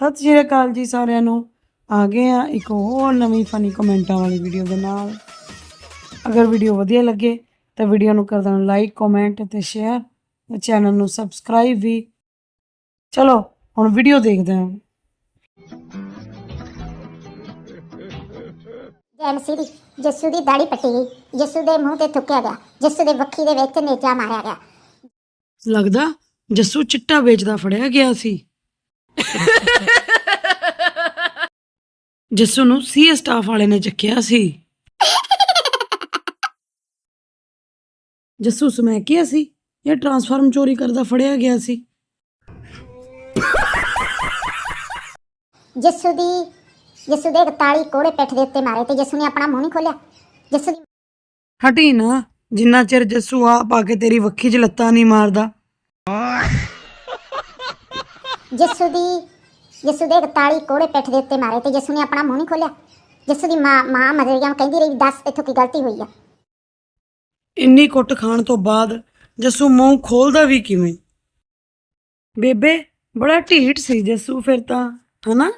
ਸਤਿ ਸ਼੍ਰੀ ਅਕਾਲ ਜੀ ਸਾਰਿਆਂ ਨੂੰ। ਆ ਗਏ ਆ ਇੱਕ ਹੋਰ ਨਵੀਂ ਫਨੀ ਕਮੈਂਟਾਂ ਵਾਲੀ ਵੀਡੀਓ ਦੇ ਨਾਲ। ਅਗਰ ਵੀਡੀਓ ਵਧੀਆ ਲੱਗੇ ਤਾਂ ਵੀਡੀਓ ਨੂੰ ਕਰ ਦੇਣਾ ਲਾਈਕ ਕਮੈਂਟ ਤੇ ਸ਼ੇਅਰ ਤੇ ਚੈਨਲ ਨੂੰ ਸਬਸਕ੍ਰਾਈਬ ਵੀ। ਚਲੋ ਹੁਣ ਵੀਡੀਓ ਦੇਖਦੇ ਹਾਂ। ਜੈਮਸੀ ਦੀ ਜੱਸੂ ਦੀ ਦਾੜੀ ਪੱਟੀ ਗਈ। ਜੱਸੂ ਦੇ ਮੂੰਹ ਤੇ ਥੁੱਕਿਆ ਗਿਆ। ਜੱਸੂ ਦੇ ਵੱਖੀ ਦੇ ਵਿੱਚ ਨੇਜਾ ਮਾਰਿਆ ਗਿਆ। ਲੱਗਦਾ ਜੱਸੂ ਚਿੱਟਾ ਵੇਚਦਾ ਫੜਿਆ ਗਿਆ ਸੀ। ਜੱਸੂ ਨੂੰ ਸੀ ਸਟਾਫ ਵਾਲੇ ਨੇ ਚੱਕਿਆ ਸੀ। ਜੱਸੂ ਸਮੈਕਿਆ ਸੀ ਜਾਂ ਟਰਾਂਸਫਾਰਮ ਚੋਰੀ ਕਰਦਾ ਫੜਿਆ ਗਿਆ ਸੀ। ਜੱਸੂ ਦੀ ਜੱਸੂ ਦੇ ਤਾਲੀ ਕੋੜੇ ਪਿੱਠ ਦੇ ਉੱਤੇ ਮਾਰੇ ਤੇ ਜੱਸੂ ਨੇ ਆਪਣਾ ਮੂੰਹ ਨਹੀਂ ਖੋਲਿਆ ਜੱਸੂ ਦੀ ਹਟੀ ਨਾ ਜਿੰਨਾ ਚਿਰ ਜੱਸੂ ਆ ਪਾ ਕੇ ਤੇਰੀ ਵੱਖੀ 'ਚ ਲੱਤਾਂ ਨਹੀਂ ਮਾਰਦਾ। ਜੱਸੂ ਦੀ, ਜੱਸੂ ਦੇ ਤਾਲੀ ਕੋੜੇ ਪਿੱਠ ਦੇ ਉੱਤੇ ਮਾਰੇ ਤੇ ਜੱਸੂ ਨੇ ਆਪਣਾ ਮੂੰਹ ਨਹੀਂ ਖੋਲਿਆ ਜੱਸੂ ਦੀ ਮਾਂ ਮਾਂ ਮਦਰੀਆਂ ਕਹਿੰਦੀ ਰਹੀ, ਦੱਸ ਇੱਥੋਂ ਕੀ ਗਲਤੀ ਹੋਈ ਆ। ਇੰਨੀ ਕੁੱਟ ਖਾਣ ਤੋਂ ਬਾਅਦ ਜੱਸੂ ਮੂੰਹ ਖੋਲਦਾ ਵੀ ਕਿਵੇਂ? ਬੇਬੇ, ਬੜਾ ਢੀਠ ਸੀ ਜੱਸੂ ਫਿਰ ਤਾਂ, ਹਨਾ?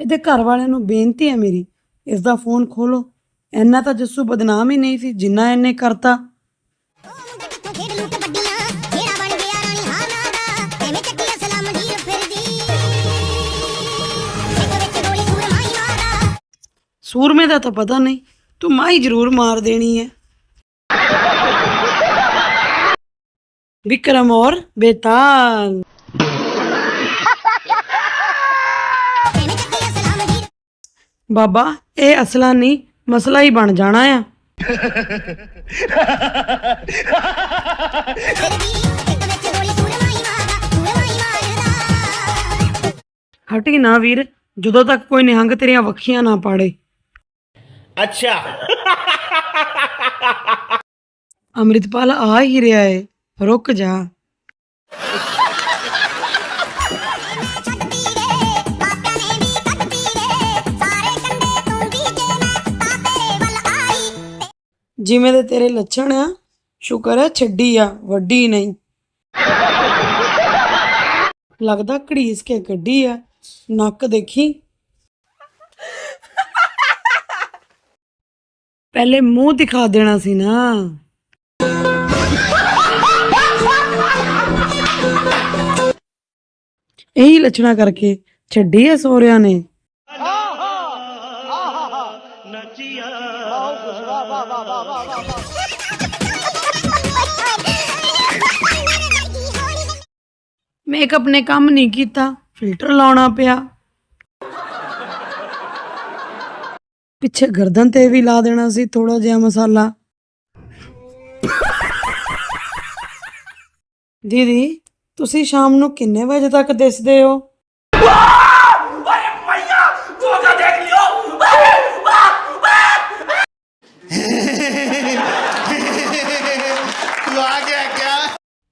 ਇਹਦੇ ਘਰ ਵਾਲਿਆਂ ਨੂੰ ਬੇਨਤੀ ਹੈ ਮੇਰੀ ਇਸ ਦਾ ਫੋਨ ਖੋਲੋ। ਇੰਨਾ ਤਾਂ ਜੱਸੂ ਬਦਨਾਮ ਹੀ ਨਹੀਂ ਸੀ, ਜਿੰਨਾ ਇਹਨੇ ਕਰਤਾ। ਸੂਰਮੇ ਦਾ ਤਾਂ ਪਤਾ ਨਹੀਂ, ਤੂੰ ਮਾਈ ਜ਼ਰੂਰ ਮਾਰ ਦੇਣੀ ਹੈ ਵਿਕਰਮ ਔਰ ਬੇਤਾਲ। ਬਾਬਾ, ਇਹ ਅਸਲਾ ਨਹੀਂ, ਮਸਲਾ ਹੀ ਬਣ ਜਾਣਾ ਆ। ਹਟੀ ਨਾ ਵੀਰ, ਜਦੋਂ ਤੱਕ ਕੋਈ ਨਿਹੰਗ ਤੇਰੀਆਂ ਵੱਖੀਆਂ ਨਾ ਪਾੜੇ। ਅੱਛਾ। ਅੰਮ੍ਰਿਤਪਾਲ ਆ ਹੀ ਰਿਹਾ ਏ। ਰੁਕ ਜਾ। ਜਿਵੇਂ ਦੇ ਤੇਰੇ ਲੱਛਣ ਆ, ਸ਼ੁਕਰ ਹੈ ਛੱਡੀ ਆ, ਵੱਡੀ ਨਹੀਂ। ਲੱਗਦਾ ਘੜੀਸ ਕੇ ਗੱਡੀ ਆ, ਨੱਕ ਦੇਖੀ। ਪਹਿਲੇ ਮੂੰਹ ਦਿਖਾ ਦੇਣਾ ਸੀ ਨਾ। ਇਹੀ ਲੱਛਣਾ ਕਰਕੇ ਛੱਡੀ ਆ ਸੋਹਰਿਆਂ ਨੇ। ਮੇਕਅਪ ਨੇ ਕੰਮ ਨਹੀਂ ਕੀਤਾ ਫਿਲਟਰ ਲਾਉਣਾ ਪਿਆ। ਪਿੱਛੇ ਗਰਦਨ ਤੇ ਵੀ ਲਾ ਦੇਣਾ ਸੀ ਥੋੜਾ ਜਿਹਾ ਮਸਾਲਾ। ਦੀਦੀ, ਤੁਸੀਂ ਸ਼ਾਮ ਨੂੰ ਕਿੰਨੇ ਵਜੇ ਤੱਕ ਦਿਸਦੇ ਹੋ?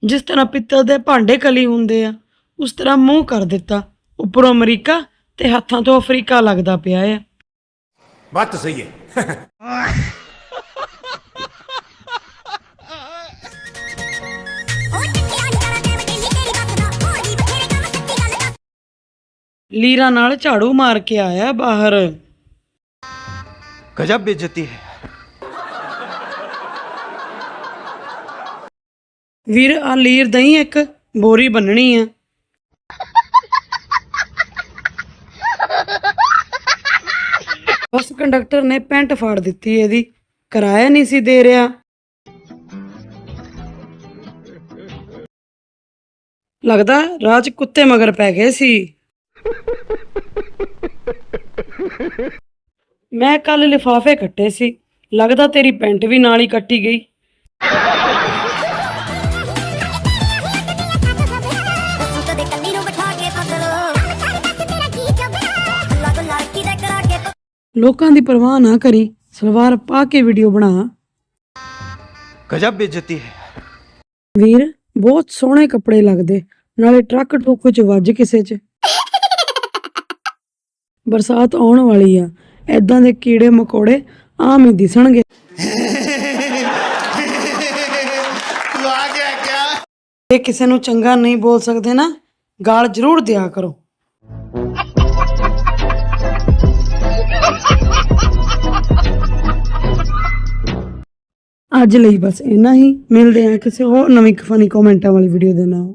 ਜਿਸ ਤਰ੍ਹਾਂ ਪਿੱਤਲ ਦੇ ਭਾਂਡੇ ਕਲੀ ਹੁੰਦੇ ਆ, ਉਸ ਤਰ੍ਹਾਂ ਮੂੰਹ ਕਰ ਦਿੱਤਾ। ਉੱਪਰੋਂ ਅਮਰੀਕਾ ਤੇ ਹੱਥਾਂ ਤੋਂ ਅਫਰੀਕਾ ਲੱਗਦਾ ਪਿਆ ਆ। बात तो सही है ਉਹ ਚੱਕਿਆ ਨਿਕਲਾ ਟਾਈਮ ਢਿੱਲੀ ਤੇਰੀ ਬੱਤ ਦਾ ਹੋਰ ਵੀ ਬਥੇਰੇ ਕੰਮ ਸੱਚੀ ਗੱਲ ਦੱਸ ਲੀਰਾ ਨਾਲ ਝਾੜੂ ਮਾਰ ਕੇ ਆਇਆ ਬਾਹਰ गजब बेइज्जती है ਵੀਰ ਆ ਲੀਰ ਦਈ ਇੱਕ ਬੋਰੀ ਬੰਨਣੀ ਆ ਬੱਸ ਕੰਡਕਟਰ ਨੇ ਪੈਂਟ ਫਾੜ ਦਿੱਤੀ, ਇਹਦੀ ਕਿਰਾਇਆ ਨਹੀਂ ਸੀ ਦੇ ਰਿਹਾ। ਲੱਗਦਾ ਰਾਜ ਕੁੱਤੇ ਮਗਰ ਪੈ ਗਏ ਸੀ। ਮੈਂ ਕੱਲ ਲਿਫਾਫੇ ਕੱਟੇ ਸੀ, ਲੱਗਦਾ ਤੇਰੀ ਪੈਂਟ ਵੀ ਨਾਲ ਹੀ ਕੱਟੀ ਗਈ। ਲੋਕਾਂ ਦੀ ਪਰਵਾਹ ਨਾ ਕਰੀ ਸਲਵਾਰ ਪਾ ਕੇ ਵੀਡੀਓ ਬਣਾ। ਗਜਬ ਬੇਇੱਜ਼ਤੀ ਹੈ। ਵੀਰ ਬਹੁਤ ਸੋਹਣੇ ਕੱਪੜੇ ਲੱਗਦੇ ਨਾਲੇ ਟਰੱਕ ਟੁੱਕ ਵਿੱਚ ਵੱਜ ਕਿਸੇ 'ਚ। ਬਰਸਾਤ ਆਉਣ ਵਾਲੀ ਆ ਐਦਾਂ ਦੇ ਕੀੜੇ ਮਕੋੜੇ ਆਮ ਹੀ ਦਿਸਣਗੇ। ਤੂੰ ਆ ਗਿਆ ਕਿਆ? ਇਹ ਕਿਸੇ ਨੂੰ ਚੰਗਾ ਨਹੀਂ ਬੋਲ ਸਕਦੇ ਨਾ ਗਾਲ ਜ਼ਰੂਰ ਦਿਆ ਕਰੋ। ਅੱਜ ਲਈ ਬਸ ਇੰਨਾ ਹੀ। ਮਿਲਦੇ ਹਾਂ ਕਿਸੇ ਹੋਰ ਨਵੀਂ ਫਨੀ ਕਮੈਂਟਾਂ ਵਾਲੀ ਵੀਡੀਓ ਦੇ ਨਾਲ।